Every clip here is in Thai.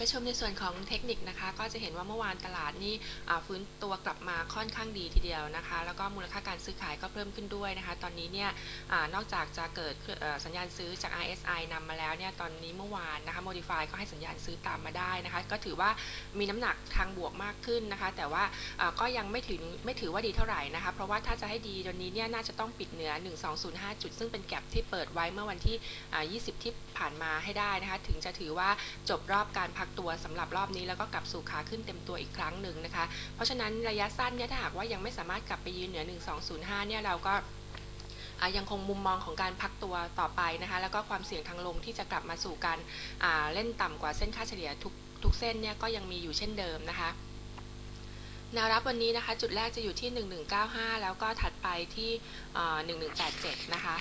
ไปชมในส่วนของเทคนิคนะคะ ก็จะเห็นว่าเมื่อวานตลาดนี่ฟื้นตัวกลับมาค่อนข้างดีทีเดียวนะคะ แล้วก็มูลค่าการซื้อขายก็เพิ่มขึ้นด้วยนะคะ ตอนนี้เนี่ยอนอกจากจะเกิดสัญญาณซื้อจาก RSI นำมาแล้วเนี่ยตอนนี้เมื่อวานนะคะ Modify ก็ให้สัญญาณซื้อตามมาได้นะคะ ก็ถือว่ามีน้ำหนักทางบวกมากขึ้นนะคะ แต่ว่าก็ยังไม่ถึงไม่ถือว่าดีเท่าไหร่นะคะ เพราะว่าถ้าจะให้ดีตอนนี้เนี่ยน่าจะต้องปิดเหนือ 1205 จุด ซึ่งเป็นแก็บที่เปิดไว้เมื่อวันที่อ่า20 ที่ผ่านมาให้ได้นะคะ ถึงจะถือว่าจบรอบการพักตัวสำหรับรอบนี้แล้วก็กลับสู่ขาขึ้นเต็มตัวอีกครั้งหนึ่งนะคะ เพราะฉะนั้นระยะสั้นเนี่ยถ้าหากว่ายังไม่สามารถกลับไปยืนเหนือ 1205 เนี่ยเราก็ยังคงมุมมองของการพักตัวต่อไปนะคะ แล้วก็ความเสี่ยงทางลงที่จะกลับมาสู่การเล่นต่ำกว่าเส้นค่าเฉลี่ยทุกทุกเส้นเนี่ยก็ยังมีอยู่เช่นเดิมนะคะแนวรับวันนี้นะคะ จุดแรกจะอยู่ที่ 1195 แล้วก็ถัดไปที่เอ่อ1187 นะคะ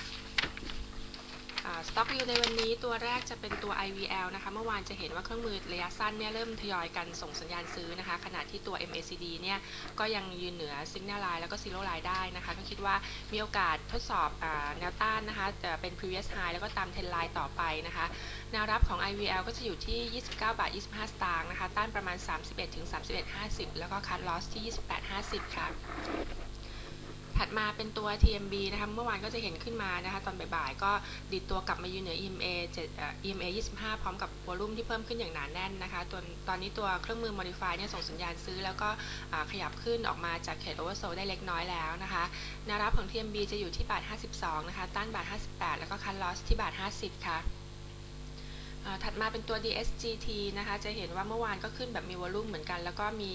สต็อกวิวในวันนี้ตัวแรกจะเป็นตัว IVL นะคะเมื่อวานจะเห็นว่าเครื่องมือระยะสั้นเนี่ยเริ่มทยอยกันส่งสัญญาณซื้อนะคะ ขณะที่ตัว MACD เนี่ยก็ยังยืนเหนือ Signal Line แล้วก็ Zero Line ได้นะคะ ก็คิดว่ามีโอกาสทดสอบอแนวต้านนะคะจะเป็น previous high แล้วก็ตาม Trend Line ต่อไปนะคะแนวรับของ IVL ก็จะอยู่ที่ 29 บาท 25 สตางค์นะคะ ต้านประมาณ 31ถึง31.50 แล้วก็คัดลอสที่ 28.50ค่ะ ดมาเป็นตัว TMB นะคะ เมื่อวานก็จะเห็นขึ้นมานะคะ ตอนบ่ายๆ ก็ดิดตัวกลับมายืนเหนือ EMA 7 EMA 25 พร้อมกับวอลุ่มที่เพิ่มขึ้นอย่างหนาแน่นนะคะตัวตอนนี้ตัวเครื่องมือ Modify เนี่ยส่งสัญญาณซื้อ แล้วก็ขยับขึ้นออกมาจากเขต Oversold ได้เล็กน้อยแล้วนะคะแนวรับของ TMB จะอยู่ที่บาท 52 นะคะ ต้านบาท 58 แล้วก็คันลอสที่บาท 50 ค่ะ ถัดมาเป็นตัว DSGT นะคะ จะเห็นว่าเมื่อวานก็ขึ้นแบบมีวอลุ่มเหมือนกัน แล้วก็มี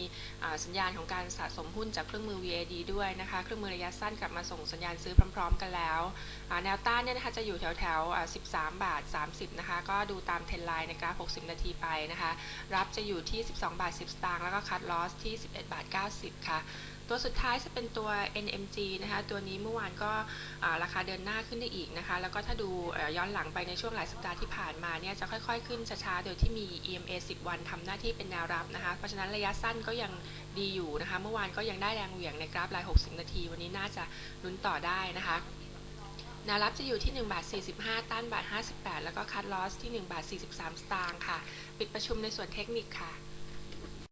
สัญญาณของการสะสมหุ้นจากเครื่องมือ VAD ด้วยนะคะ เครื่องมือระยะสั้นกลับมาส่งสัญญาณซื้อพร้อม ๆ กันแล้วแนวต้านเนี่ยนะคะจะอยู่แถวๆ 13 บาท 30 นะคะ ก็ดูตามเทรนไลน์ในกราฟ 60 นาทีไปนะคะ รับจะอยู่ที่ 12 บาท 10 สตางค์ แล้วก็คัดลอสที่ 11 บาท 90 ค่ะ ตัวสุดท้ายจะเป็นตัว NMG นะคะ ตัวนี้เมื่อวานก็ราคาเดินหน้าขึ้นได้อีกนะคะ แล้วก็ถ้าดูย้อนหลังไปในช่วงหลายสัปดาห์ที่ผ่านมาเนี่ยจะค่อยๆ ขึ้นช้าๆ โดยที่มี EMA 10 วันทำหน้าที่เป็นแนวรับนะคะ เพราะฉะนั้นระยะสั้นก็ยังดีอยู่นะคะ เมื่อวานก็ยังได้แรงเหวี่ยงในกราฟราย 60 นาที วันนี้น่าจะลุ้นต่อได้นะคะแนวรับจะอยู่ที่ 1 บาท 45 ต้านบาท 58 แล้วก็คัดลอสที่ 1 บาท 43 สตางค์ค่ะ ปิดประชุมในส่วนเทคนิคค่ะ